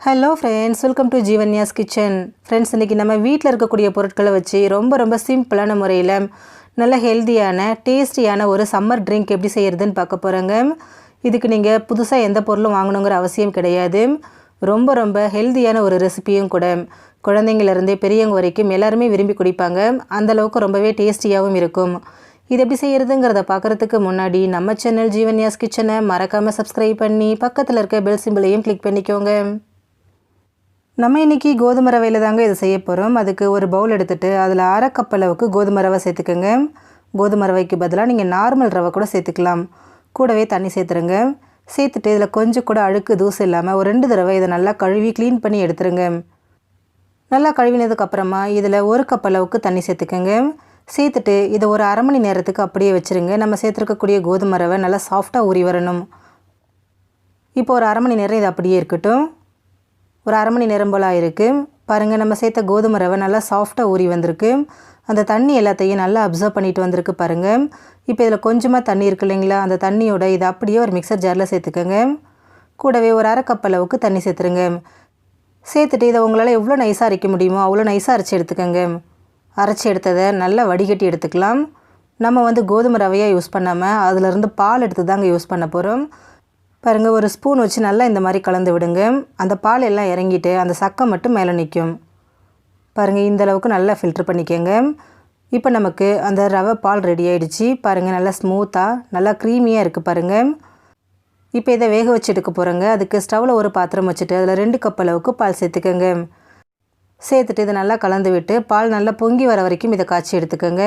Hello friends welcome to Jeevanya's kitchen friends இன்றைக்கி நம்ம வீட்டில் இருக்கக்கூடிய பொருட்களை வச்சு ரொம்ப ரொம்ப சிம்பிளான முறையில் நல்ல ஹெல்த்தியான டேஸ்டியான ஒரு சம்மர் ட்ரிங்க் எப்படி செய்கிறதுன்னு பார்க்க போகிறோங்க இதுக்கு நீங்கள் புதுசாக எந்த பொருளும் வாங்கணுங்கிற அவசியம் கிடையாது. ரொம்ப ரொம்ப ஹெல்த்தியான ஒரு ரெசிபியும் கூட குழந்தைங்கள்லேருந்தே பெரியவங்க வரைக்கும் எல்லாருமே விரும்பி குடிப்பாங்க. அந்தளவுக்கு ரொம்பவே டேஸ்டியாகவும் இருக்கும். இது எப்படி செய்கிறதுங்கிறத பார்க்குறதுக்கு முன்னாடி நம்ம சேனல் ஜீவன்யாஸ் கிச்சனை மறக்காமல் சப்ஸ்கிரைப் பண்ணி பக்கத்தில் இருக்க பெல் சிம்பிளையும் கிளிக் பண்ணிக்கோங்க. நம்ம இன்றைக்கி கோதுமை ரவையில் தாங்க இதை செய்ய போகிறோம் அதுக்கு ஒரு பவுல் எடுத்துகிட்டு அதில் அரை கப் அளவுக்கு கோதுமை ரவை சேர்த்துக்கோங்க. கோதுமை ரவைக்கு பதிலாக நீங்கள் நார்மல் ரவை கூட சேர்த்துக்கலாம். கூடவே தண்ணி சேர்த்துருங்க. சேர்த்துட்டு இதில் கொஞ்சம் கூட அழுக்கு தூசு இல்லாமல் ஒரு ரெண்டு தடவை இதை நல்லா கழுவி க்ளீன் பண்ணி எடுத்துருங்க. நல்லா கழுவினதுக்கப்புறமா இதில் ஒரு கப் அளவுக்கு தண்ணி சேர்த்துக்கோங்க. சேர்த்துட்டு இதை ஒரு அரை மணி நேரத்துக்கு அப்படியே வச்சுருங்க. நம்ம சேர்த்துருக்கக்கூடிய கோதுமை ரவை நல்லா சாஃப்டாக ஊறி வரணும். இப்போ ஒரு அரை மணி நேரம் இது அப்படியே இருக்கட்டும். ஒரு அரை மணி நேரம் போல் ஆயிருக்கு. பாருங்கள் நம்ம சேர்த்த கோதுமை ரவை நல்லா சாஃப்டாக ஊறி வந்திருக்கு. அந்த தண்ணி எல்லாத்தையும் நல்லா அப்சர்வ் பண்ணிட்டு வந்திருக்கு பாருங்கள் இப்போ இதில் கொஞ்சமாக தண்ணி இருக்கு இல்லைங்களா? அந்த தண்ணியோட இதை அப்படியே ஒரு மிக்சர் ஜாரில் சேர்த்துக்கோங்க. கூடவே ஒரு அரை கப் அளவுக்கு தண்ணி சேர்த்துருங்க. சேர்த்துட்டு இதை உங்களால் எவ்வளோ நைஸாக அரைக்க முடியுமோ அவ்வளோ நைஸாக அரைச்சி எடுத்துக்கோங்க. அரைச்சி எடுத்ததை நல்லா வடிகட்டி எடுத்துக்கலாம். நம்ம வந்து கோதுமை ரவையாக யூஸ் பண்ணாமல் அதிலிருந்து பால் எடுத்து தாங்க யூஸ் பண்ண போகிறோம் பாருங்கள் ஒரு ஸ்பூன் வச்சு நல்லா இந்த மாதிரி கலந்து விடுங்க. அந்த பால் எல்லாம் இறங்கிட்டு அந்த சக்கை மட்டும் மேலே நிற்கும். பாருங்கள் இந்தளவுக்கு நல்லா ஃபில்ட்ரு பண்ணிக்கோங்க. இப்போ நமக்கு அந்த ரவை பால் ரெடி ஆகிடுச்சு பாருங்கள் நல்லா ஸ்மூத்தாக நல்லா க்ரீமியாக இருக்குது பாருங்கள் இப்போ இதை வேக வச்சு எடுக்க போகிறோங்க அதுக்கு ஸ்டவ்வில் ஒரு பாத்திரம் வச்சுட்டு அதில் ரெண்டு கப் அளவுக்கு பால் சேர்த்துக்கோங்க. சேர்த்துட்டு இதை நல்லா கலந்து விட்டு பால் நல்லா பொங்கி வர வரைக்கும் இதை காய்ச்சி எடுத்துக்கோங்க.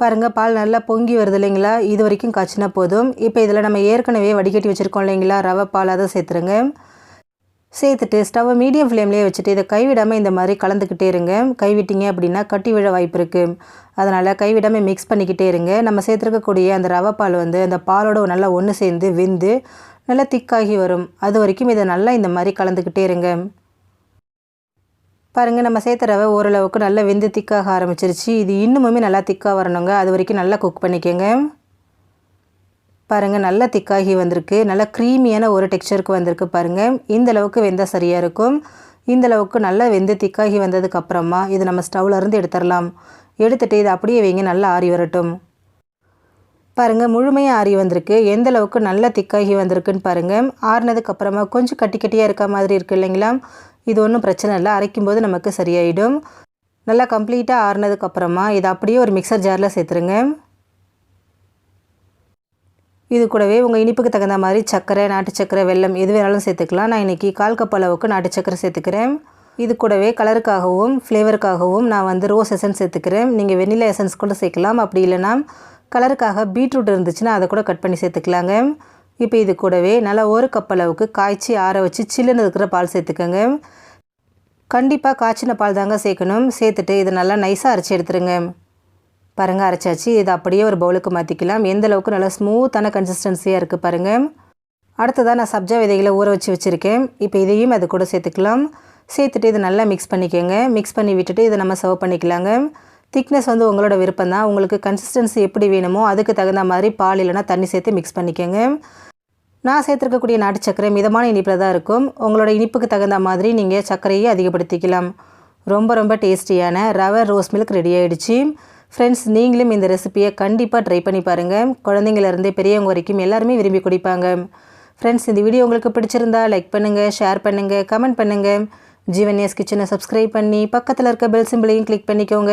பாருங்கள் பால் நல்லா பொங்கி வருது இல்லைங்களா? இது வரைக்கும் காய்ச்சினா போதும். இப்போ இதில் நம்ம ஏற்கனவே வடிகட்டி வச்சுருக்கோம் இல்லைங்களா? ரவை பால் அதை சேர்த்துருங்க. சேர்த்துட்டு ஸ்டவ்வை மீடியம் ஃப்ளேம்லேயே வச்சுட்டு இதை கைவிடாமல் இந்த மாதிரி கலந்துக்கிட்டே இருங்க. கைவிட்டிங்க அப்படின்னா கட்டி விழ வாய்ப்பு இருக்குது அதனால் கைவிடாமல் மிக்ஸ் பண்ணிக்கிட்டே இருங்க. நம்ம சேர்த்துருக்கக்கூடிய அந்த ரவை பால் வந்து அந்த பாலோட நல்லா ஒன்று சேர்ந்து வெந்து நல்லா திக்காகி வரும். அது வரைக்கும் இதை நல்லா இந்த மாதிரி கலந்துக்கிட்டே இருங்க. பாருங்கள் நம்ம சேர்த்த ரவை ஓரளவுக்கு நல்லா வெந்து திக்காக ஆரம்பிச்சிருச்சு. இது இன்னுமுமே நல்லா திக்காக வரணுங்க. அது வரைக்கும் நல்லா குக் பண்ணிக்கோங்க. பாருங்கள் நல்லா திக்காகி வந்திருக்கு. நல்லா க்ரீமியான ஒரு டெக்ஸ்சருக்கு வந்திருக்கு பாருங்கள் இந்த அளவுக்கு வெந்தால் சரியாக இருக்கும். இந்த அளவுக்கு நல்லா வெந்து திக்காகி வந்ததுக்கப்புறமா இது நம்ம ஸ்டவ்வில் எடுத்துடலாம். எடுத்துகிட்டு இதை அப்படியே வைங்க நல்லா ஆறி வரட்டும். பாருங்கள் முழுமையாக ஆறி வந்திருக்கு. எந்த அளவுக்கு நல்லா திக்காகி வந்திருக்குன்னு பாருங்கள் ஆறினதுக்கப்புறமா கொஞ்சம் கட்டி கட்டியாக இருக்க மாதிரி இருக்குது இல்லைங்களா? இது ஒன்றும் பிரச்சனை இல்லை. அரைக்கும்போது நமக்கு சரியாயிடும். நல்லா கம்ப்ளீட்டாக ஆறுனதுக்கப்புறமா இதை அப்படியே ஒரு மிக்சர் ஜாரில் சேர்த்துருங்க. இது கூடவே உங்கள் இனிப்புக்கு தகுந்த மாதிரி சர்க்கரை நாட்டு சர்க்கரை வெல்லம் எது வேணாலும் சேர்த்துக்கலாம். நான் இன்றைக்கி கால் கப் அளவுக்கு நாட்டு சர்க்கரை சேர்த்துக்கிறேன். இது கூடவே கலருக்காகவும் ஃப்ளேவருக்காகவும் நான் வந்து ரோஸ் எசன்ஸ் சேர்த்துக்கிறேன். நீங்கள் வெண்ணிலா எசன்ஸ் கூட சேர்க்கலாம். அப்படி இல்லைனா கலருக்காக பீட்ரூட் இருந்துச்சுன்னா அதை கூட கட் பண்ணி சேர்த்துக்கலாங்க. இப்போ இது கூடவே நல்லா ஒரு கப் அளவுக்கு காய்ச்சி ஆற வச்சு சில்லுன்னு இருக்கிற பால் சேர்த்துக்கோங்க. கண்டிப்பாக காய்ச்சின பால் தாங்க சேர்க்கணும். சேர்த்துட்டு இதை நல்லா நைஸாக அரைச்சி எடுத்துருங்க. பாருங்கள் அரைச்சாச்சு. இதை அப்படியே ஒரு பவுலுக்கு மாற்றிக்கலாம் எந்த அளவுக்கு நல்லா ஸ்மூத்தான கன்சிஸ்டன்சியாக இருக்குது பாருங்கள் அடுத்ததாக நான் சப்ஜா விதைகளை ஊற வச்சு வச்சுருக்கேன். இப்போ இதையும் அது கூட சேர்த்துக்கலாம். சேர்த்துட்டு இதை நல்லா மிக்ஸ் பண்ணிக்கோங்க. மிக்ஸ் பண்ணி விட்டுட்டு இதை நம்ம சர்வ் பண்ணிக்கலாங்க. திக்னஸ் வந்து உங்களோட விருப்பம் தான் உங்களுக்கு கன்சிஸ்டன்சி எப்படி வேணுமோ அதுக்கு தகுந்த மாதிரி பால் இல்லைனா தண்ணி சேர்த்து மிக்ஸ் பண்ணிக்கோங்க. நான் சேர்த்துருக்கக்கூடிய நாட்டு சர்க்கரை மிதமான இனிப்பில் தான் இருக்கும். உங்களோட இனிப்புக்கு தகுந்த மாதிரி நீங்கள் சர்க்கரையை அதிகப்படுத்திக்கலாம். ரொம்ப ரொம்ப டேஸ்டியான ரவை ரோஸ் மில்க் ரெடி ஆகிடுச்சு ஃப்ரெண்ட்ஸ் நீங்களும் இந்த ரெசிப்பியை கண்டிப்பாக ட்ரை பண்ணி பாருங்கள் குழந்தைங்கள்லேருந்து பெரியவங்க வரைக்கும் எல்லாருமே விரும்பி குடிப்பாங்க. ஃப்ரெண்ட்ஸ் இந்த வீடியோ உங்களுக்கு பிடிச்சிருந்தா லைக் பண்ணுங்கள் ஷேர் பண்ணுங்கள் கமெண்ட் பண்ணுங்கள் ஜீவன்யாஸ் கிச்சனை சப்ஸ்கிரைப் பண்ணி பக்கத்தில் இருக்க பெல் சிம்பிளையும் கிளிக் பண்ணிக்கோங்க.